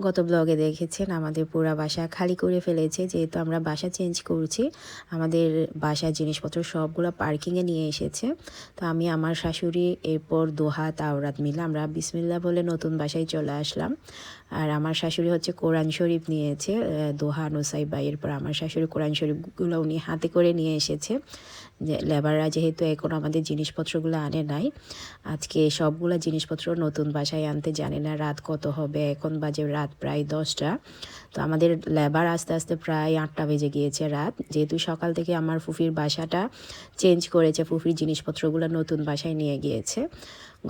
গত ব্লগে দেখেছেন, আমাদের পুরা বাসা খালি করে ফেলেছে, যেহেতু আমরা বাসা চেঞ্জ করছি। আমাদের বাসার জিনিসপত্র সবগুলো পার্কিংয়ে নিয়ে এসেছে। তো আমি, আমার শাশুড়ি, এরপর দোহা তাওরাত মিলে আমরা বিসমিল্লা বলে নতুন বাসায় চলে আসলাম। আর আমার শাশুড়ি হচ্ছে কোরআন শরীফ নিয়েছে দোহা নুসাইবা এরপর আমার শাশুড়ি কোরআন শরীফগুলো উনি হাতে করে নিয়ে এসেছে। যে লেবাররা যেহেতু এখন আমাদের জিনিসপত্রগুলো আনে নাই, আজকে সবগুলো জিনিসপত্র নতুন বাসায় আনতে জানে না রাত কত হবে, এখন বাজে রাত প্রায় দশটা। তো আমাদের লেবার আস্তে আস্তে প্রায় আটটা বেজে গিয়েছে রাত। যেহেতু সকাল থেকে আমার ফুফির বাসাটা চেঞ্জ করেছে, ফুফির জিনিসপত্রগুলো নতুন বাসায় নিয়ে গিয়েছে।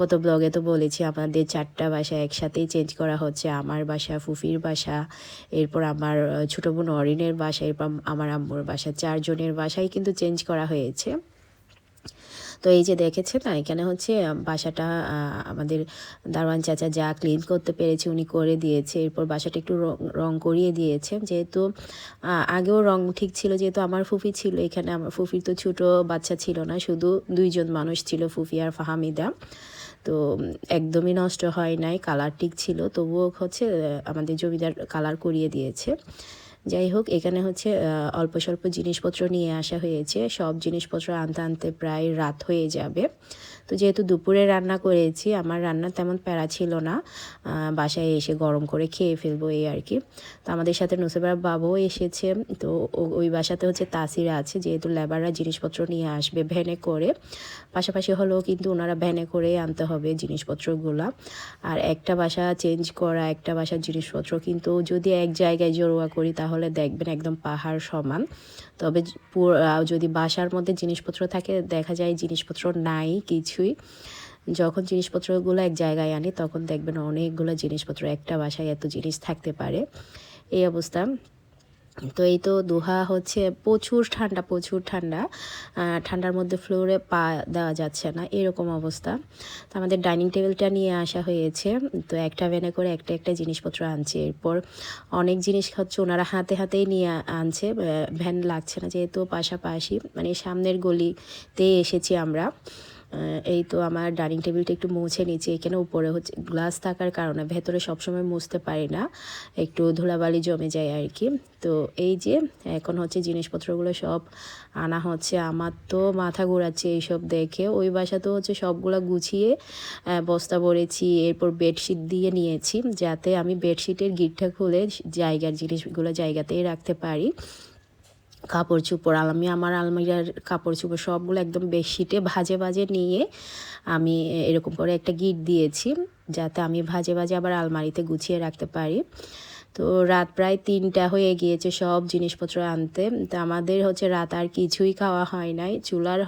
গত ব্লগে তো বলেছি, আমাদের চারটা বাসা একসাথেই চেঞ্জ করা হচ্ছে আমার বাসা, ফুফির বাসা, এরপর আমার ছোটো বোন অরিনের বাসা, এরপর আমার আম্মুর বাসা, চারজনের বাসাই কিন্তু চেঞ্জ করা হয়েছে। তো এই যে দেখেছে না, এখানে হচ্ছে বাসাটা আমাদের দারোয়ান চাচা যা ক্লিন করতে পেরেছে উনি করে দিয়েছে। এরপর বাসাটা একটু রং করিয়ে দিয়েছে। যেহেতু আগেও রং ঠিক ছিল, যেহেতু আমার ফুফি ছিল, এখানে আমার ফুফির তো ছোটো বাচ্চা ছিল না, শুধু দুইজন মানুষ ছিল, ফুফি আর ফাহামিদা। তো একদমই নষ্ট হয় নাই কালার ঠিক ছিল, তবুও হচ্ছে আমাদের জমিদার কালার করিয়ে দিয়েছে। যাই হোক এখানে হচ্ছে অল্প স্বল্প জিনিসপত্র নিয়ে আসা হয়েছে। সব জিনিসপত্র আনতে আনতে প্রায় রাত হয়ে যাবে। তো যেহেতু দুপুরে রান্না করেছি, আমার রান্না তেমন প্যারা ছিল না। বাসায় এসে গরম করে খেয়ে ফেলব এই আর কি। তো আমাদের সাথে নুসেবার বাবুও এসেছে। তো ওই বাসাতে হচ্ছে তাসিরা আছে, যেহেতু লেবাররা জিনিসপত্র নিয়ে আসবে ভ্যানে করে। পাশাপাশি হলেও কিন্তু ওনারা ভ্যানে করে আনতে হবে জিনিসপত্রগুলা। আর একটা বাসা চেঞ্জ করা, একটা বাসার জিনিসপত্র কিন্তু যদি এক জায়গায় জড়োয়া করি, তাহলে দেখবেন একদম পাহাড় সমান। তবে যদি বাসার মধ্যে জিনিসপত্র থাকে, দেখা যায় জিনিসপত্র নাই কিছুই। যখন জিনিসপত্রগুলো এক জায়গায় আনি, তখন দেখবেন অনেকগুলো জিনিসপত্র, একটা বাসায় এত জিনিস থাকতে পারে। এই অবস্থা। তো এই তো দোহা হচ্ছে প্রচুর ঠান্ডা প্রচুর ঠান্ডা। ঠান্ডার মধ্যে ফ্লোরে পা দেওয়া যাচ্ছে না, এরকম অবস্থা। তো আমাদের ডাইনিং টেবিলটা নিয়ে আসা হয়েছে। তো একটা ভ্যানে করে একটা একটা জিনিসপত্র আনছে। এরপর অনেক জিনিস হচ্ছে ওনারা হাতে হাতেই নিয়ে আনছে। ভ্যান লাগছে না যেহেতু পাশাপাশি। মানে সামনের গলিতে এসেছি আমরা। এই তো আমার ডাইনিং টেবিলটা একটু মুছে নিচ্ছি এখানে উপরে হচ্ছে গ্লাস থাকার কারণে ভেতরে সবসময় মুছতে পারি না। একটু ধুলাবালি জমে যায় আর কি। তো এই যে এখন হচ্ছে জিনিসপত্রগুলো সব আনা হচ্ছে। আমার তো মাথা ঘোরাচ্ছে এইসব দেখে। ওই বাসা তো হচ্ছে সবগুলো গুছিয়ে বস্তা ভরেছি, এরপর বেডশিট দিয়ে নিয়েছি, যাতে আমি বেডশিটের গিটটা খুলে জায়গার জিনিসগুলো জায়গাতেই রাখতে পারি। কাপড় চুপড় আমি আমার আলমারির কাপড় চুপড় সবগুলো একদম বেডশিটে ভাজে ভাজে নিয়ে আমি এরকম করে একটা গিট দিয়েছি, যাতে আমি ভাজে ভাজে আবার আলমারিতে গুছিয়ে রাখতে পারি। তো রাত প্রায় তিনটা হয়ে গিয়েছে সব জিনিসপত্র আনতে। তো আমাদের হচ্ছে রাত আর কিছুই খাওয়া হয় নাই। চুলার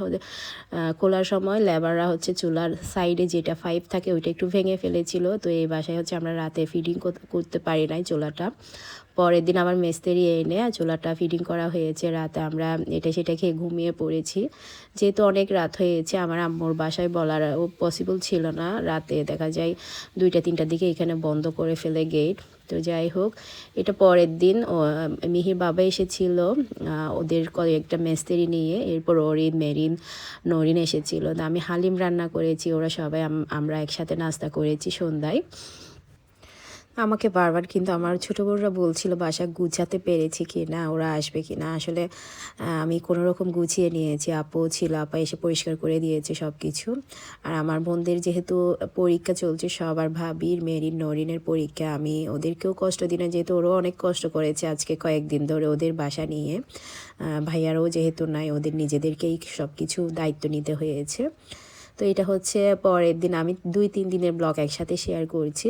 খোলার সময় লেবাররা হচ্ছে চুলার সাইডে যেটা ফাইভ থাকে ওইটা একটু ভেঙে ফেলেছিল। তো এই বাসায় হচ্ছে আমরা রাতে ফিডিং করতে পারি নাই চুলাটা। পরের দিন আবার মিস্ত্রি এনে চুলাটা ফিডিং করা হয়েছে। রাতে আমরা এটা সেটা খেয়ে ঘুমিয়ে পড়েছি। যেহেতু অনেক রাত হয়েছে, আমার আম্মুর বাসায় বলার পসিবল ছিল না। রাতে দেখা যায় দুইটা, তিনটার দিকে এখানে বন্ধ করে ফেলে গেট তো যাই হোক, এটা পরের দিন মিহির বাবা এসেছিল ওদের কয়েকটা মেস্তেরি নিয়ে, এরপর অরিন, মেরিন, নরিন এসেছিল। তো আমি হালিম রান্না করেছি, ওরা সবাই আম- আমরা একসাথে নাস্তা করেছি সন্ধ্যায়। আমাকে বারবার কিন্তু আমার ছোটো বোনরা বলছিল, বাসা গুছাতে পেরেছি কি না? ওরা আসবে কি না? আসলে আমি কোনো রকম গুছিয়ে নিয়েছি। আপু ছিল, আপা এসে পরিষ্কার করে দিয়েছে সব কিছু আর আমার বোনদের যেহেতু পরীক্ষা চলছে, সবার ভাবির মেরিন নরিনের পরীক্ষা, আমি ওদেরকেও কষ্ট দিই না, যেহেতু ওরাও অনেক কষ্ট করেছে আজকে কয়েকদিন ধরে ওদের বাসা নিয়ে। ভাইয়ারও যেহেতু নাই, ওদের নিজেদেরকেই সব কিছু দায়িত্ব নিতে হয়েছে। তো এটা হচ্ছে পরের দিন। আমি দুই, তিন দিনের ব্লগ একসাথে শেয়ার করছি।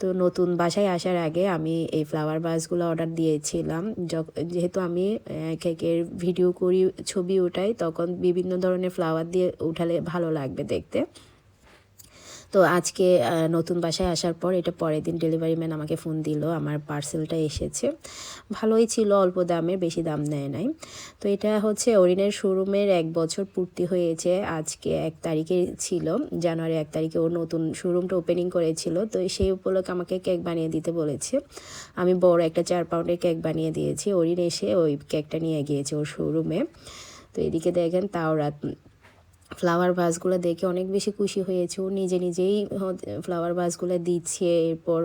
তো নতুন বাসায় আসার আগে আমি এই ফ্লাওয়ার বাসগুলো অর্ডার দিয়েছিলাম। যেহেতু আমি কেকের ভিডিও করি, ছবি ওঠাই তখন বিভিন্ন ধরনের ফ্লাওয়ার দিয়ে উঠালে ভালো লাগবে দেখতে। তো আজকে নতুন বাসায় আসার পর এটা পরের দিন ডেলিভারি ম্যান আমাকে ফোন দিল। আমার পার্সেলটা এসেছে। ভালোই ছিল, অল্প দামে, বেশি দাম নেয় নাই। তো এটা হচ্ছে অরিনের শোরুমের এক বছর পূর্তি হয়েছে। আজকে এক তারিখে ছিল, জানুয়ারি এক তারিখে ও নতুন শোরুমটা ওপেনিং করেছিল। তো সেই উপলক্ষে আমাকে কেক বানিয়ে দিতে বলেছে। আমি বড় একটা চার পাউন্ডের কেক বানিয়ে দিয়েছি। অরিন এসে ওই কেকটা নিয়ে গিয়েছে ওর শোরুমে তো এদিকে দেখেন তাও রাত ফ্লাওয়ার ভাসগুলো দেখে অনেক বেশি খুশি হয়েছে। ও নিজে নিজেই ফ্লাওয়ার ভাসগুলো দিচ্ছে, এরপর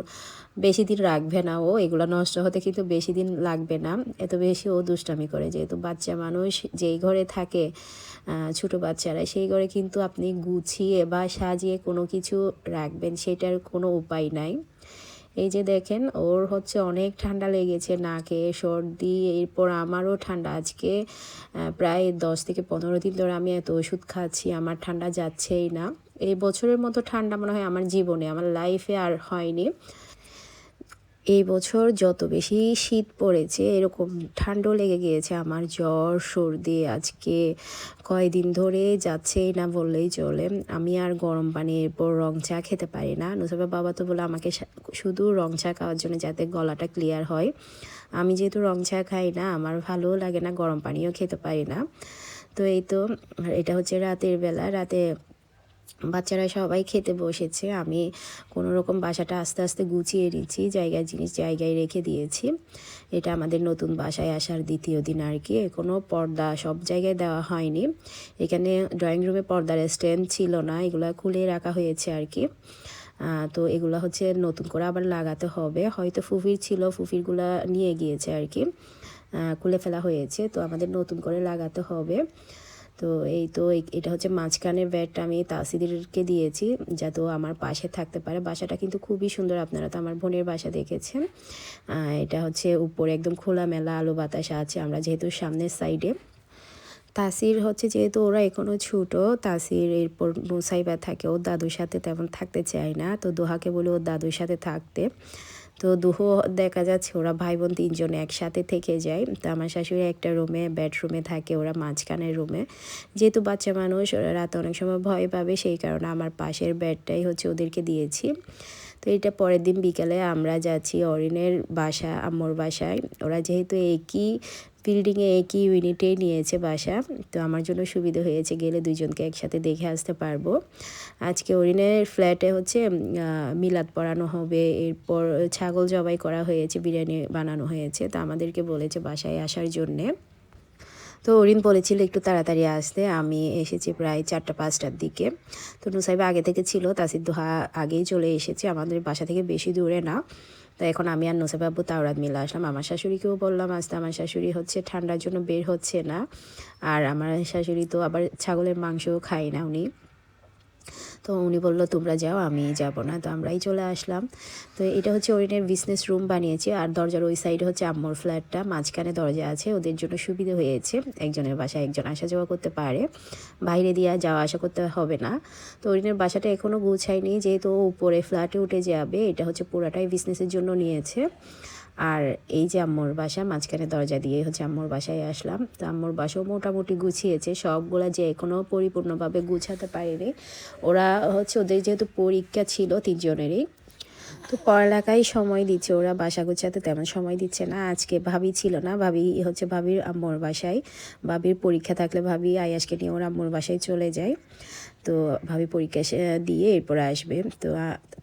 বেশি দিন রাখবে না ও, এগুলো নষ্ট হতে কিন্তু বেশি দিন লাগবে না। এত বেশি ও দুষ্টামি করে, যেহেতু বাচ্চা মানুষ যেই ঘরে থাকে ছোট বাচ্চারা, সেই ঘরে কিন্তু আপনি গুছিয়ে বা সাজিয়ে কোনো কিছু রাখবেন, সেটার কোনো উপায় নাই। এই যে দেখেন, ওর হচ্ছে অনেক ঠান্ডা লেগেছে নাকে, সর্দি, এরপর আমারও ঠান্ডা। আজকে প্রায় দশ থেকে পনেরো দিন ধরে আমি এত ওষুধ খাচ্ছি, আমার ঠান্ডা যাচ্ছেই না। এই বছরের মতো ঠান্ডা মনে হয় আমার জীবনে, আমার লাইফে আর হয়নি। এই বছর যত বেশি শীত পড়েছে, এরকম ঠান্ডা লেগে গিয়েছে আমার জ্বর, সর্দি আজকে কয়দিন ধরে যাচ্ছেই না বললেই চলে। আমি আর গরম পানি এরপর রং চা খেতে পারি না। নুসাবা বাবা তো বলে আমাকে শুধু রং চা খাওয়ার জন্য যাতে গলাটা ক্লিয়ার হয়। আমি যেহেতু রং চা খাই না, আমার ভালোও লাগে না, গরম পানিও খেতে পারি না। তো এই তো, এটা হচ্ছে রাতের বেলা। রাতে বাচ্চারা সবাই খেতে বসেছে। আমি কোনো রকম বাসাটা আস্তে আস্তে গুছিয়ে নিচ্ছি, জায়গায় জিনিস জায়গায় রেখে দিয়েছি। এটা আমাদের নতুন বাসায় আসার দ্বিতীয় দিন আর কি। কোনো পর্দা সব জায়গায় দেওয়া হয়নি। এখানে ড্রয়িং রুমে পর্দার স্ট্যান্ড ছিল না, এগুলো খুলে রাখা হয়েছে আর কি। তো এগুলো হচ্ছে নতুন করে আবার লাগাতে হবে। হয়তো ফুফির ছিল, ফুফিরগুলা নিয়ে গিয়েছে আর কি। খুলে ফেলা হয়েছে, তো আমাদের নতুন করে লাগাতে হবে। তো এই তো এটা হচ্ছে মাঝখানের ব্যাডটা আমি তাসিদেরকে দিয়েছি যাতে আমার পাশে থাকতে পারে। বাসাটা কিন্তু খুবই সুন্দর আপনারা তো আমার বোনের বাসা দেখেছেন। এটা হচ্ছে উপরে একদম খোলামেলা আলো বাতাস আছে আমরা যেহেতু সামনের সাইডে। তাসির হচ্ছে যেহেতু ওরা এখনও ছোট, তাসির এরপর নুসাইবা থাকে, ওর দাদুর সাথে তেমন থাকতে চায় না। তো দোহাকে বলে ওর দাদুর সাথে থাকতে। তো দুহো দেখা যাচ্ছে ওরা ভাই বোন তিনজন একসাথে থেকে যায়। তো আমার শাশুড়ি একটা রুমে বেডরুমে থাকে ওরা মাঝখানের রুমে যেহেতু বাচ্চা মানুষ, ওরা রাতে অনেক সময় ভয় পাবে, সেই কারণে আমার পাশের বেডটাই হচ্ছে ওদেরকে দিয়েছি। তো এটা পরের দিন বিকালে আমরা যাচ্ছি অরিনের বাসা, আম্মুর বাসায়। ওরা যেহেতু একই বিল্ডিংয়ে একই ইউনিটেই নিয়েছে বাসা। তো আমার জন্য সুবিধা হয়েছে গেলে দুইজনকে একসাথে দেখে আসতে পারব। আজকে অরিনের ফ্ল্যাটে হচ্ছে মিলাদ পড়ানো হবে। এরপর ছাগল জবাই করা হয়েছে, বিরিয়ানি বানানো হয়েছে। তো আমাদেরকে বলেছে বাসায় আসার জন্যে। তো অরিন বলেছিল একটু তাড়াতাড়ি আসতে। আমি এসেছি প্রায় চারটা, পাঁচটার দিকে। তো নুসাইবা আগে থেকে ছিল, তাসির দোহা আগেই চলে এসেছে। আমাদের বাসা থেকে বেশি দূরে না। তো এখন আমি আর নোসেবাবু তাওরাত মিলে আসলাম। আমার শাশুড়িকেও বললাম আসতে আমার শাশুড়ি হচ্ছে, ঠান্ডার জন্য বের হচ্ছে না। আর আমার শাশুড়ি তো আবার ছাগলের মাংসও খায় না উনি। তো উনি বলল, তোমরা যাও, আমি যাব না। তো আমরাই চলে আসলাম। তো এটা হচ্ছে অরিনের বিজনেস রুম বানিয়েছে। আর দরজার ওই সাইডে হচ্ছে আম্মুর ফ্ল্যাটটা মাঝখানে দরজা আছে, ওদের জন্য সুবিধা হয়েছে। একজনের বাসায় একজন আসা যাওয়া করতে পারে। বাইরে দিয়ে যাওয়া আসা করতে হবে না। তো অরিনের বাসাটা এখনও গুছায়নি। যেহেতু উপরে ফ্ল্যাটে উঠে যাবে, এটা হচ্ছে পুরাটাই বিজনেসের জন্য নিয়েছে। আর এই যে আম্মুর বাসা, মাঝখানে দরজা দিয়ে হচ্ছে আম্মুর বাসায় আসলাম। তো আম্মুর বাসাও মোটামুটি গুছিয়েছে, সবগুলো যে এখনও পরিপূর্ণভাবে গুছাতে পারেনি। ওরা হচ্ছে ওদের যেহেতু পরীক্ষা ছিল তিনজনেরই তো পড়ালেখায় সময় দিচ্ছে ওরা, বাসা গোছাতে তেমন সময় দিচ্ছে না। আজকে ভাবি ছিল না, ভাবি হচ্ছে ভাবির আম্মুর বাসায়। ভাবির পরীক্ষা থাকলে ভাবি আয়াসকে নিয়ে ওর আম্মুর বাসায় চলে যায়। তো ভাবি পরীক্ষা দিয়ে এরপর আসবে। তো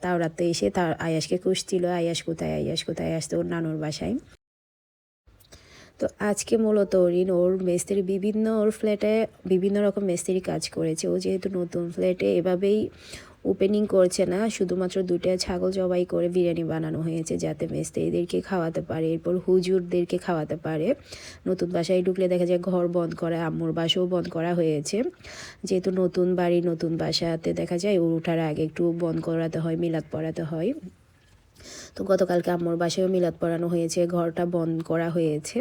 তাও রাতে এসে তার আয়াসকে খুঁজছিল, আয়াস কোথায় আয়াস কোথায়? আসতো ওর নানুর বাসায়। তো আজকে মূলত অরিন ওর মিস্ত্রি বিভিন্ন ওর ফ্ল্যাটে বিভিন্ন রকম মিস্ত্রি কাজ করেছে। ও যেহেতু নতুন ফ্ল্যাটে এভাবেই ওপেনিং করছে না, শুধুমাত্র দুটো ছাগল জবাই করে বিরিয়ানি বানানো হয়েছে যাতে মিস্ত্রিদেরকে খাওয়াতে পারে, এরপর হুজুরদেরকে খাওয়াতে পারে। নতুন বাসায় ঢুকলে দেখা যায় ঘর বন্ধ করা, আম্মুর বাসাও বন্ধ করা হয়েছে। যেহেতু নতুন বাড়ি, নতুন বাসাতে দেখা যায় ওঠার আগে একটু বন্ধ করাতে হয়, মিলাদ পড়াতে হয়। তো গতকালকে আম্মুর বাসায়ও মিলাদ পড়ানো হয়েছে, ঘরটা বন্ধ করা হয়েছে।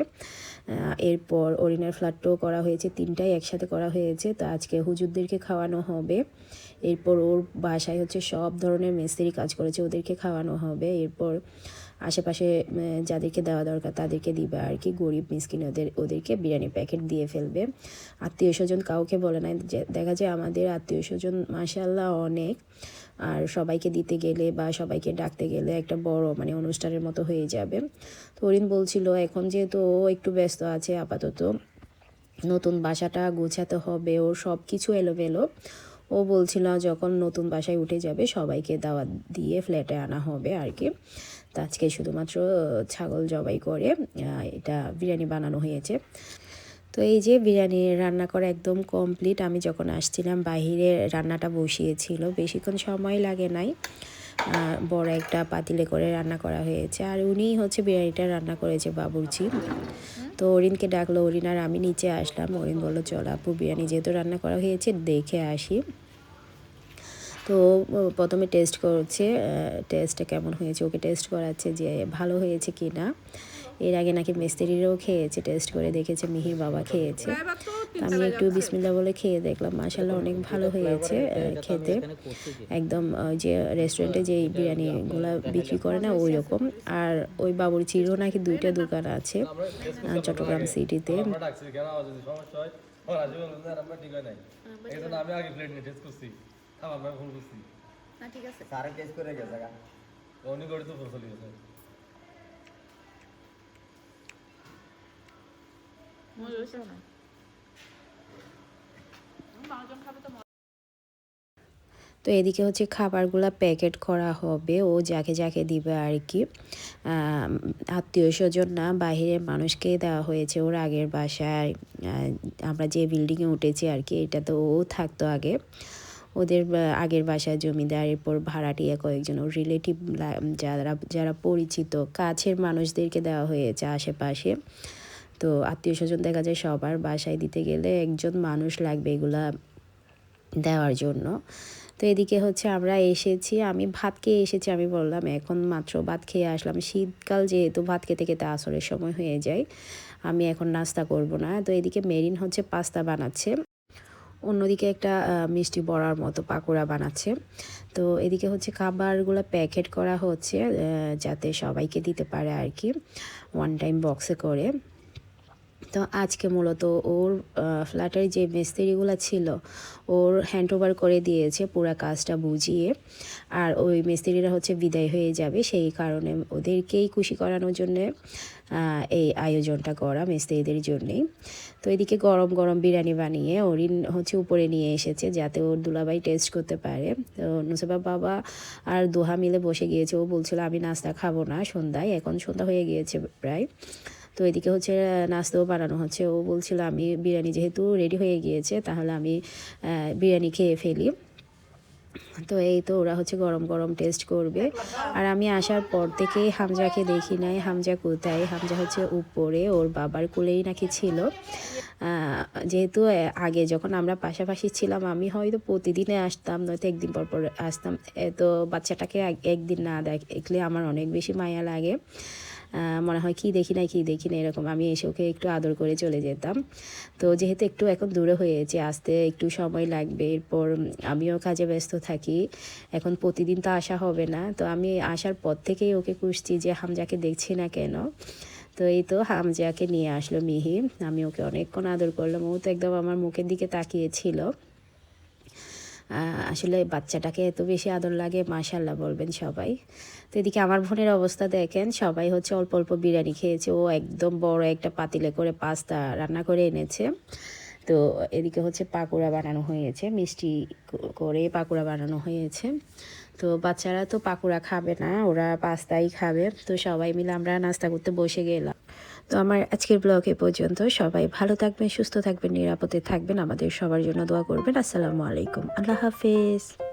এরপর অরিনার ফ্ল্যাটটাও করা হয়েছে, তিনটাই একসাথে করা হয়েছে। তো আজকে হুজুরদেরকে খাওয়ানো হবে। এরপর ওর বাসায় হচ্ছে সব ধরনের মিস্ত্রি কাজ করেছে, ওদেরকে খাওয়ানো হবে। এরপর আশেপাশে যাদেরকে দেওয়া দরকার তাদেরকে দিবে আর কি। গরিব মিসকিন ওদের, ওদেরকে বিরিয়ানি প্যাকেট দিয়ে ফেলবে। আত্মীয় স্বজন কাউকে বলে না দেখা যায় আমাদের আত্মীয় স্বজন মাসাল্লাহ অনেক। আর সবাইকে দিতে গেলে বা সবাইকে ডাকতে গেলে একটা বড় মানে অনুষ্ঠানের মতো হয়ে যাবে। তো অরিন বলছিল, এখন যেহেতু ও একটু ব্যস্ত আছে আপাতত, নতুন বাসাটা গোছাতে হবে, ওর সব কিছু এলোমেলো। ও বলছিল, যখন নতুন বাসায় উঠে যাবে, সবাইকে দাওয়াত দিয়ে ফ্ল্যাটে আনা হবে আর কি। তা আজকে শুধুমাত্র ছাগল জবাই করে এটা বিরিয়ানি বানানো হয়েছে। তো এই যে বিরিয়ানি রান্না করা একদম কমপ্লিট, আমি যখন আসছিলাম, বাহিরে রান্নাটা বসিয়েছিল, বেশিক্ষণ সময় লাগে নাই। বড় একটা পাতিলে করে রান্না করা হয়েছে। আর উনিই হচ্ছে বিরিয়ানিটা রান্না করেছে বাবুর্চি। তো অরিনকে ডাকলো, অরিন, আর আমি নিচে আসলাম। অরিন বলল, চল আপু, বিরিয়ানি যেহেতু রান্না করা হয়েছে, দেখে আসি। তো প্রথমে টেস্ট করছে টেস্টটা কেমন হয়েছে, ওকে টেস্ট করাচ্ছে যে ভালো হয়েছে কি না এর আগে নাকি মিস্ত্রিরাও খেয়েছে টেস্ট করে দেখেছে মিহির বাবা খেয়েছে। আমি একটু বিসমিল্লা বলে খেয়ে দেখলাম মাসাল্লাহ অনেক ভালো হয়েছে খেতে। একদম যে রেস্টুরেন্টে যে বিরিয়ানিগুলো বিক্রি করে না ওই রকম আর ওই বাবুর চিরও নাকি দুইটা দোকান আছে চট্টগ্রাম সিটিতে। হয় হয় আমি আগে প্লেট নিয়ে টেস্ট করছি করছি না ঠিক আছে। সারে টেস্ট করে গেছে করে তো ফোন চলে গেছে তো তো এদিকে হচ্ছে খাবারগুলো প্যাকেট করা হবে। ও যাকে যাকে দিবে আর কি আত্মীয় স্বজন না বাহিরের মানুষকেই দেওয়া হয়েছে ওর আগের বাসায়। আমরা যে বিল্ডিংয়ে উঠেছি আর কি এটা তো ও থাকতো আগে। ওদের আগের বাসায় জমিদার, এরপর ভাড়াটিয়া কয়েকজন, ওর রিলেটিভ যারা যারা পরিচিত, কাছের মানুষদেরকে দেওয়া হয়েছে আশেপাশে। তো আত্মীয় স্বজন দেখা যায় সবার বাসায় দিতে গেলে একজন মানুষ লাগবে এগুলা দেওয়ার জন্য। তো এদিকে হচ্ছে আমরা এসেছি, আমি ভাত খেয়ে এসেছি, আমি বললাম এখন মাত্র ভাত খেয়ে আসলাম। শীতকাল যেহেতু ভাত খেতে খেতে আসরের সময় হয়ে যায়, আমি এখন নাস্তা করব না। তো এদিকে মেরিন হচ্ছে পাস্তা বানাচ্ছে, অন্যদিকে একটা মিষ্টি বড়ার মতো পাকোড়া বানাচ্ছে। তো এদিকে হচ্ছে খাবারগুলো প্যাকেট করা হচ্ছে যাতে সবাইকে দিতে পারে আর কি ওয়ান টাইম বক্সে করে। তো আজকে মূলত ওর ফ্ল্যাটের যে মিস্ত্রিগুলো ছিল, ওর হ্যান্ড ওভার করে দিয়েছে পুরো কাজটা বুঝিয়ে। আর ওই মিস্ত্রিরা হচ্ছে বিদায় হয়ে যাবে, সেই কারণে ওদেরকেই খুশি করানোর জন্যে এই আয়োজনটা করা মিস্ত্রিদের জন্যেই। তো এদিকে গরম গরম বিরিয়ানি বানিয়ে অরিন হচ্ছে উপরে নিয়ে এসেছে, যাতে ওর দুলাভাই টেস্ট করতে পারে। তো নুসেবা বাবা আর দোহা মিলে বসে গিয়েছে, ও বলছিল, আমি নাস্তা খাব না সন্ধ্যায়, এখন সন্ধ্যা হয়ে গিয়েছে প্রায়। তো এদিকে হচ্ছে নাস্তাও বানানো হচ্ছে। ও বলছিল, আমি বিরিয়ানি যেহেতু রেডি হয়ে গিয়েছে, তাহলে আমি বিরিয়ানি খেয়ে ফেলি। তো এই তো ওরা হচ্ছে গরম গরম টেস্ট করবে। আর আমি আসার পর থেকে হামজাকে দেখি নাই, হামজা কোথায়? হামজা হচ্ছে উপরে, ওর বাবার কোলেই নাকি ছিল। যেহেতু আগে যখন আমরা পাশাপাশি ছিলাম, আমি হয়তো প্রতিদিনে আসতাম, নয়তো একদিন পর পর আসতাম। তো বাচ্চাটাকে এক- একদিন না দেখলে আমার অনেক বেশি মায়া লাগে। মনে হয় কি দেখি না কি দেখি না এরকম। আমি এসে ওকে একটু আদর করে চলে যেতাম। তো যেহেতু একটু এখন দূরে হয়েছে, আসতে একটু সময় লাগবে। এরপর আমিও কাজে ব্যস্ত থাকি। এখন প্রতিদিন তো আসা হবে না। তো আমি আসার পর থেকেই ওকে খুঁজছি যে হামজাকে দেখছি না কেন। তো এই তো হামজাকে নিয়ে আসলো মিহি। আমি ওকে অনেকক্ষণ আদর করলাম। ও তো একদম আমার মুখের দিকে তাকিয়েছিল। আসলে বাচ্চাটাকে এত বেশি আদর লাগে মাশাল্লাহ বলবেন সবাই। তো এদিকে আমার বোনের অবস্থা দেখেন, সবাই হচ্ছে অল্প অল্প বিরিয়ানি খেয়েছে। ও একদম বড় একটা পাতিলে করে পাস্তা রান্না করে এনেছে। তো এদিকে হচ্ছে পাকোড়া বানানো হয়েছে, মিষ্টি করে পাকোড়া বানানো হয়েছে। তো বাচ্চারা তো পাকোড়া খাবে না, ওরা পাস্তাই খাবে। তো সবাই মিলে আমরা নাস্তা করতে বসে গেলাম। তো আমার আজকের ব্লগ এ পর্যন্ত সবাই ভালো থাকবেন, সুস্থ থাকবেন, নিরাপদে থাকবেন। আমাদের সবার জন্য দোয়া করবেন। আসসালামু আলাইকুম। আল্লাহ হাফেজ।